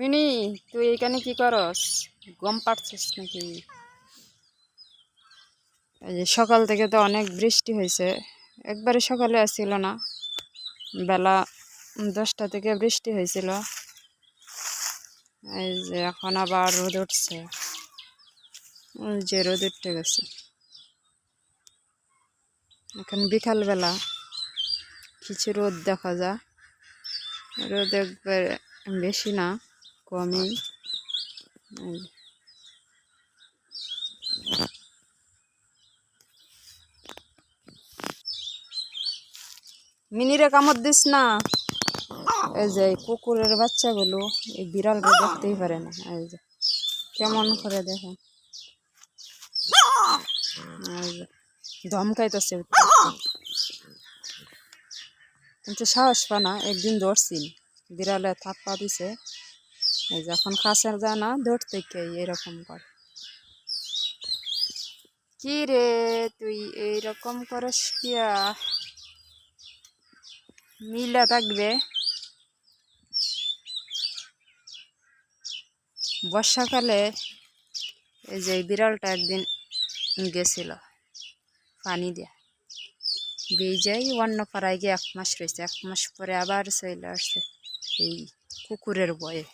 Mini, তুই এখানে কি করস? গম পাড়ছিস নাকি? এই যে সকাল থেকে তো অনেক বৃষ্টি হয়েছে। একবারে সকালে আসছিল না। বেলা দশটা থেকে বৃষ্টি হয়েছিল। এই যে এখন আবার রোদ উঠছে। যে রোদ উঠতে গেছে। এখন বিকালবেলা কিছু রোদ দেখা যায়। রোদ একবার বেশি না। যে। মিনিরে কামড় দিস না। এই যে কুকুরের বাচ্চাগুলো, এই বিড়ালকে দেখতেই পারে না। এই যে, কেমন করে দেখেন ধমকাইতেছে। কিন্তু সাহস পা না, একদিন ধরছি। বিড়ালে থাপ্পা দিছে। এই যে এখন কাছে যায় না ধরতে কে এরকম করে। কি রে তুই এইরকম করস কিয়া? মিলা থাকবে। বর্ষাকালে এই যে বিড়ালটা একদিন গেছিল পানি দেয়া। বেজাই অন্য পাড়ায় গিয়ে এক মাস রয়েছে, এক মাস পরে আবার চলে আসছে এই কুকুরের বয়ে।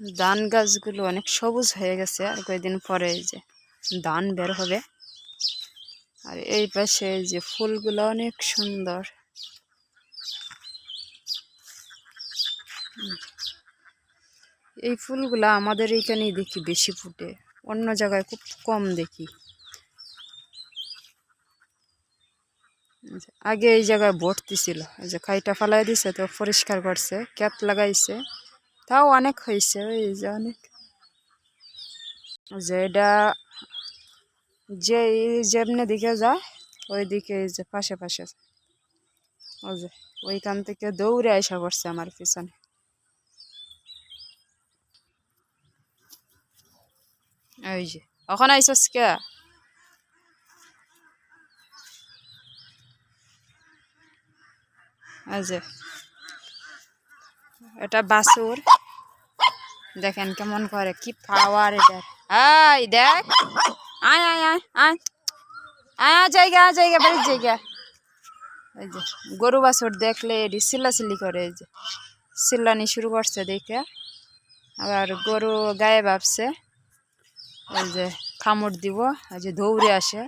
ধান গাছগুলো অনেক সবুজ হয়ে গেছে আর কয়েকদিন পরে যে ধান বের হবে। আর এই পাশে যে ফুলগুলো অনেক সুন্দর। এই ফুলগুলা আমাদের এইখানেই দেখি বেশি ফুটে, অন্য জায়গায় খুব কম দেখি। আগে এই জায়গায় ভর্তি ছিল যে খাইটা ফালাই দিছে তো পরিষ্কার করছে, ক্যাপ লাগাইছে। তাও অনেক হয়েছে, ওই যে অনেক। যে এটা যে যেমনি দিকে যায় ওই দিকে এই যে পাশে পাশে। ওই যে ওইখান থেকে দৌড়ে আসা পড়ছে আমার পিছনে। ওই যে, ওখানে আইসস কে? এটা বাসুর। দেখেন কেমন করে, কি পাওয়ার এটা আয় দেখ। আয় আয় আয় আয়। আয় জায়গা আয়, জায়গা, বাড়ির জায়গা। এই যে, গরু বাছুর দেখলে এটি চিল্লাচিল্লি করে, এই যে। চিল্লানি শুরু করছে দেখে। আবার গরু গায়ে ভাবছে এই যে, কামড় দিব, এই যে দৌড়ে আসে।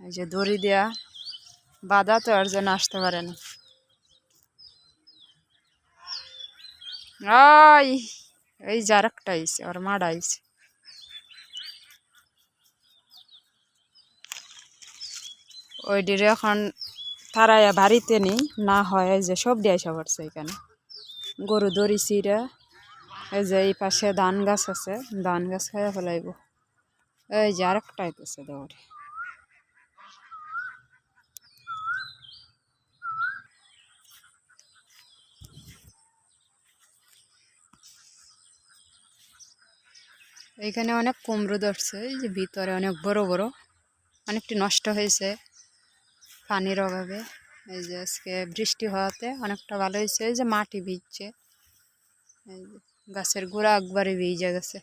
এই যে দড়ি দেয়া, বাধা তো আর যেন আসতে পারে না। ওই এই যে আরেকটা আইছে, ওর মাড আইছে। ওই ডিরে এখন তারাইয়া বাড়িতে নেই, না হয় এই যে সব দিয়ে আসা পড়ছে এখানে। গরু দড়ি চিরা এই যে এই পাশে ধান গাছ আছে, ধান গাছ খাইয়া ফেলাইব। এই যে আরেকটা আইতেছে দৌড়ে। এইখানে অনেক কুমড়ো ধরছে, এই যে ভিতরে অনেক বড় বড়। অনেকটি নষ্ট হয়েছে পানির অভাবে। এই যে আজকে বৃষ্টি হওয়াতে অনেকটা ভালো হয়েছে। এই যে মাটি ভিজছে, এই যে গাছের গোড়া একবারে ভিজে গেছে।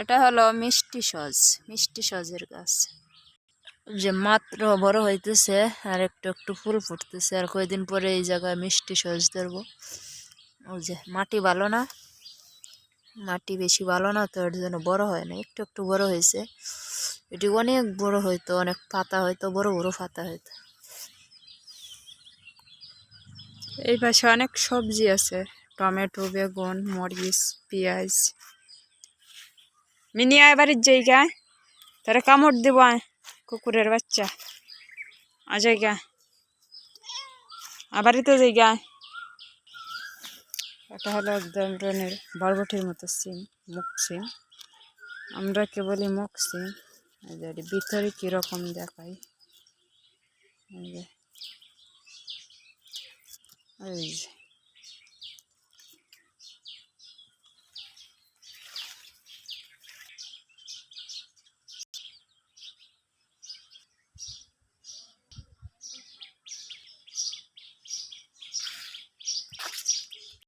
এটা হলো মিষ্টি সজ, মিষ্টি সজের গাছ। যে মাত্র বড় হইতেছে, আর একটু একটু ফুল ফুটতেছে। আর কয়েকদিন পরে এই জায়গায় মিষ্টি সজ ধরবো। ওই যে, মাটি ভালো না? মাটি বেশি ভালো না, তো এর জন্য বড় হয় না। একটু একটু বড় হয়েছে। এটি অনেক বড় হয়তো অনেক পাতা হয়তো বড় বড় পাতা হয়তো এই পাশে অনেক সবজি আছে। টমেটো, বেগুন, মরিচ, পেঁয়াজ। মিনি আয় বাড়ির জায়গায়। তারা কামড় দেবো আয়। কুকুরের বাচ্চা। আ জায়গা আবারই তো জায়গা এটা হলো এক ধরনের বরবটির মতো সিম, মুখ সিম। আমরা কে বলি মুখ সিম। ভিতরে কীরকম দেখাই এই যে।